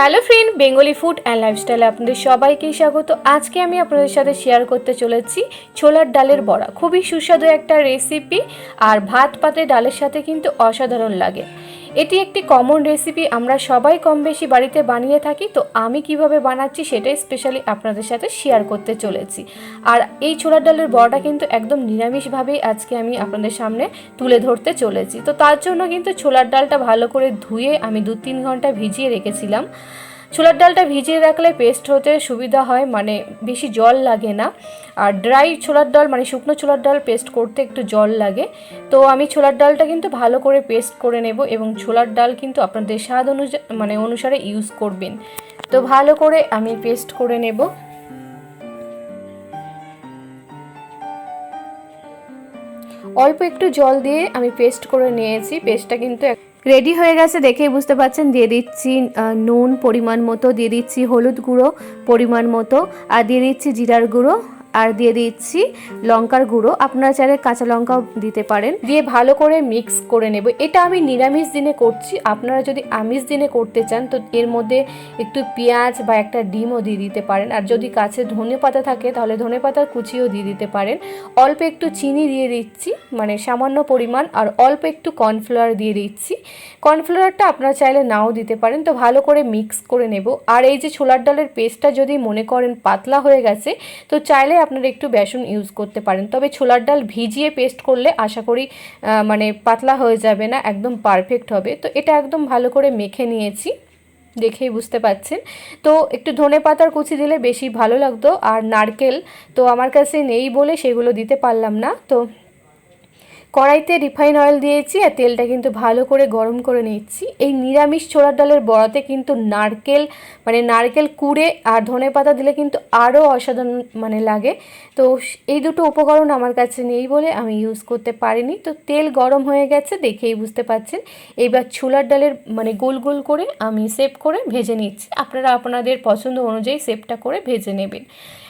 Hello friend Bengali food and লাইফস্টাইলে আপনাদের সবাইকেই স্বাগত। আজকে আমি আপনাদের সাথে শেয়ার করতে চলেছি ছোলার ডালের বড়া। খুবই সুস্বাদু একটা রেসিপি আর ভাত পাতে ডালের সাথে কিন্তু অসাধারণ লাগে। এটি একটি কমন রেসিপি আমরা সবাই কম বেশি বাড়িতে বানিয়ে থাকি, তো আমি কীভাবে বানাচ্ছি সেটাই স্পেশালি আপনাদের সাথে শেয়ার করতে চলেছি। আর এই ছোলার ডালের বড়াটা কিন্তু একদম নিরামিষভাবেই আজকে আমি আপনাদের সামনে তুলে ধরতে চলেছি। তো তার জন্য কিন্তু ছোলার ডালটা ভালো করে ধুয়ে আমি দু তিন ঘণ্টা ভিজিয়ে রেখেছিলাম। ছোলার ডালটা ভিজিয়ে রাখলে পেস্ট হতে সুবিধা হয় মানে বেশি জল লাগে না। আর ড্রাই ছোলার ডাল মানে শুকনো ছোলার ডাল পেস্ট করতে একটু জল লাগে। তো আমি ছোলার ডালটা কিন্তু ভালো করে পেস্ট করে নেব এবং ছোলার ডাল কিন্তু আপনাদের স্বাদ অনুযায়ী মানে অনুসারে ইউজ করবেন। তো ভালো করে আমি পেস্ট করে নেব। অল্প একটু জল দিয়ে আমি পেস্ট করে নিয়েছি। পেস্টটা কিন্তু রেডি হয়ে গেছে, দেখেই বুঝতে পারছেন। দিয়ে দিচ্ছি নুন পরিমাণ মতো, দিয়ে দিচ্ছি হলুদ গুঁড়ো পরিমাণ মতো, আর দিয়ে দিচ্ছি জিরার গুঁড়ো। আর দিয়ে দিচ্ছি লঙ্কার গুঁড়ো। আপনারা চাইলে কাঁচা লঙ্কাও দিতে পারেন। দিয়ে ভালো করে মিক্স করে নেব। এটা আমি নিরামিষ দিনে করছি। আপনারা যদি আমিষ দিনে করতে চান, তো এর মধ্যে একটু পেঁয়াজ বা একটা ডিমও দিয়ে দিতে পারেন। আর যদি কাছে ধনে পাতা থাকে, তাহলে ধনে পাতার কুচিও দিয়ে দিতে পারেন। অল্প একটু চিনি দিয়ে দিচ্ছি মানে সামান্য পরিমাণ, আর অল্প একটু কর্নফ্লাওয়ার দিয়ে দিচ্ছি। কর্নফ্লাওয়ারটা আপনারা চাইলে নাও দিতে পারেন। তো ভালো করে মিক্স করে নেব। আর এই যে ছোলার ডালের পেস্টটা যদি মনে করেন পাতলা হয়ে গেছে, তো চাইলে আপনারা একটু বেসন ইউজ করতে পারেন। তবে ছোলার ডাল ভিজিয়ে পেস্ট করলে আশা করি মানে পাতলা হয়ে যাবে না, একদম পারফেক্ট হবে। তো এটা একদম ভালো করে মেখে নিয়েছি, দেখেই বুঝতে পাচ্ছেন। তো একটু ধনে পাতার কুচি দিলে বেশি ভালো লাগতো, আর নারকেল তো আমার কাছে নেই বলে সেগুলো দিতে পারলাম না। তো কড়াইতে রিফাইন অয়েল দিয়েছি আর তেলটা কিন্তু ভালো করে গরম করে নিচ্ছি। এই নিরামিষ ছোলার ডালের বড়াতে কিন্তু নারকেল মানে নারকেল কুড়ে আর ধনে পাতা দিলে কিন্তু আরও অসাধারণ মানে লাগে। তো এই দুটো উপকরণ আমার কাছে নেই বলে আমি ইউজ করতে পারিনি। তো তেল গরম হয়ে গেছে, দেখেই বুঝতে পাচ্ছেন। এইবার ছোলার ডালের মানে গোল গোল করে আমি সেভ করে ভেজে নিচ্ছি। আপনারা আপনাদের পছন্দ অনুযায়ী সেভটা করে ভেজে নেবেন।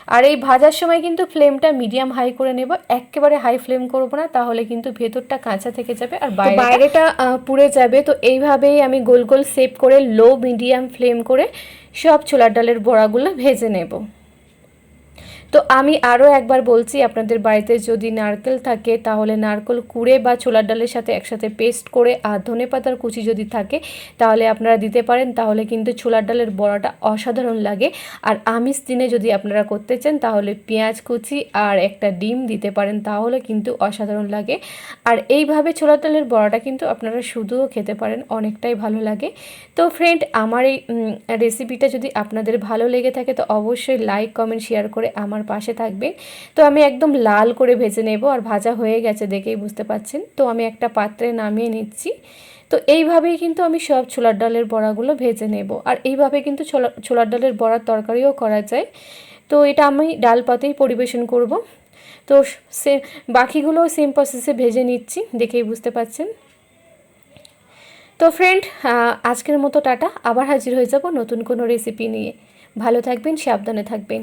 আর এই ভাজার সময় কিন্তু ফ্লেমটা মিডিয়াম হাই করে নেব একেবারে হাই ফ্লেম করব না তাহলে কিন্তু ভেতরটা কাঁচা থেকে যাবে আর বাইরে বাইরেটা পুড়ে যাবে। তো এইভাবেই আমি গোল গোল সেপ করে লো মিডিয়াম ফ্লেম করে সব ছোলার ডালের বড়াগুলো ভেজে নেব। তো আমি আরও একবার বলছি, আপনাদের বাড়িতে যদি নারকেল থাকে, তাহলে নারকেল কুড়ে বা ছোলার ডালের সাথে একসাথে পেস্ট করে আর ধনে পাতার কুচি যদি থাকে, তাহলে আপনারা দিতে পারেন। তাহলে কিন্তু ছোলার ডালের বড়াটা অসাধারণ লাগে। আর আমিষ দিনে যদি আপনারা করতে চান, তাহলে পেঁয়াজ কুচি আর একটা ডিম দিতে পারেন, তাহলে কিন্তু অসাধারণ লাগে। আর এইভাবে ছোলার ডালের বড়াটা কিন্তু আপনারা শুধুও খেতে পারেন, অনেকটাই ভালো লাগে। তো ফ্রেন্ড আমার এই রেসিপিটা যদি আপনাদের ভালো লেগে থাকে, তো অবশ্যই লাইক কমেন্ট শেয়ার করে আমার পাশে থাকবেন তো আমি একদম লাল করে ভেজে নেব আর ভাজা হয়ে গেছে দেখেই বুঝতে পাচ্ছেন। তো আমি একটা পাত্রে নামিয়ে নিচ্ছি। তো এইভাবেই কিন্তু আমি সব ছোলার ডালের বড়াগুলো ভেজে নেব। আর এইভাবে কিন্তু ছোলা, ছোলার ডালের বড়ার তরকারিও করা যায়। তো এটা আমি ডাল পাতেই পরিবেশন করব। তো সে, বাকিগুলো সেম প্রসেসে ভেজে নিচ্ছি, দেখেই বুঝতে পাচ্ছেন। তো ফ্রেন্ড আজকের মতো টাটা। আবার হাজির হয়ে যাব নতুন কোনো রেসিপি নিয়ে। ভালো থাকবেন, সাবধানে থাকবেন।